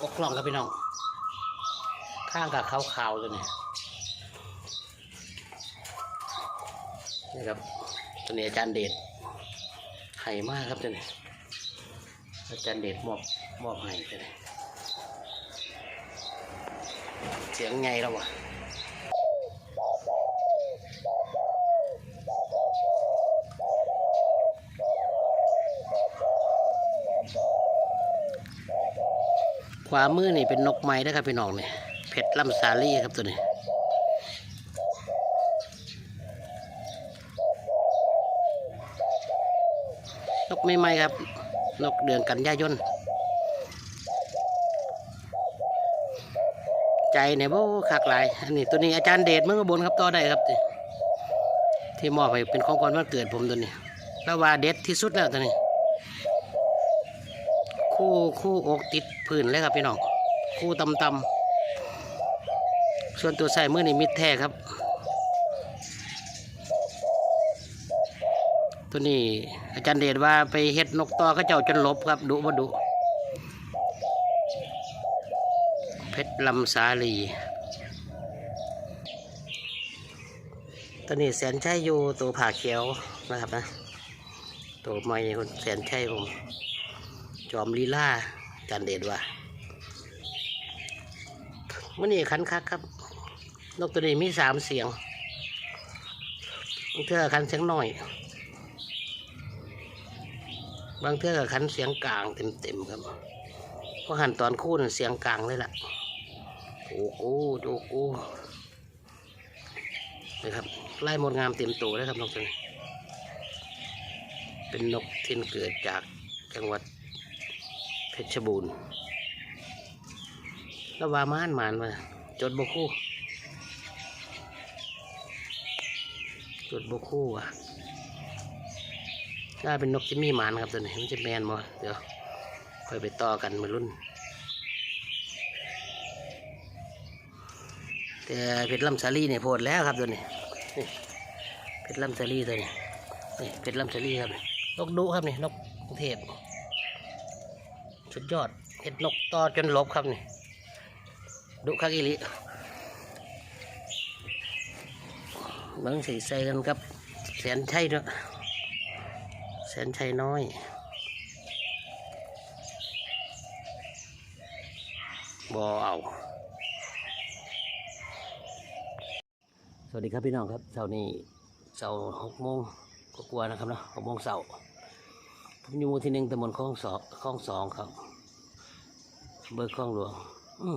กกล่องครับพี่น้อง ข้างกับขาวๆเลยเนี่ยนี่ครับตัวนี้อาจารย์เดชไห่มากครับตัวนี้อาจารย์เดชมอบมอบให้ตัวนี้เสียงไงแล้ววะ ขวามือนี่เป็นนกไม้นะครับพี่น้องเนี่ยเพชรลำสาลี่ครับตัวนี้ นกไม่ไหมครับ นกเดือนกันยายนใจเนี่ยโอ้คักหลายอันนี้ตัวนี้อาจารย์เดชเมื่อบนครับต่อได้ครับ ที่มอบให้เป็นของขวัญวันเกิดผมตัวนี้แล้วว่าเด็ดที่สุดแล้วตัวนี้ คู่คู่อกติดพื้นเลยครับพี่น้องคู่ตำตำส่วนตัวใส่มือนี่มิดแท้ครับ ตัวนี้อาจารย์เดชว่าไปเฮ็ดนกต่อเขาเจ้าจนลบครับดุบ่ดุเพชรลำสาลีตัวนี้แสนชัยอยู่ตัวผ่าเขียวนะครับนะตัวใหม่คนแสนชัยผม จอมลีลาอาจารย์เดชว่ามันนี่คันคักครับ นกตัวนี้มีสามเสียงบางเทื่อคันเสียงน้อย บางเทื่อกับคันเสียงกลางเต็มๆครับเพราะหันตอนคู่นั่นเสียงกลางเลยล่ะโอ้โหโอ้โหนะครับไล่มดงามเต็มตัวเลยครับนกตัวนี้เป็นนกที่เกิดจากจังหวัด ชรบูรณ์แล้วว่าม่านหมานมาจดบคู่ จดบคู่อะถ้าเป็นนกจิมมี่หมานครับตัวนี้มันจะแมนบ่เดี๋ยวค่อยไปต่อกันมารุ่น แต่เพชรลำสาลีเนี่ยโพดแล้วครับตัวนี้เพชรลำสาลีตัวนี้นี่เพชรลำสาลีครับนี่นกดุครับนี่นกกรุงเทพ สุดยอดเห็ดนกต่อจนลบครับนี่ดุคักอีหลิบังสีใส่กันครับ แสนใช่เนาะแสนชัยน้อยบอเอา สวัสดีครับพี่น้องครับเสาร์นี้เสาร์หกโมงก็กลัวานะครับเนาะหกโมงเสาร์ อยู่มูที่หนึ่งตำบลคลองสองคลองสองครับ เบอร์คลองหลวงอื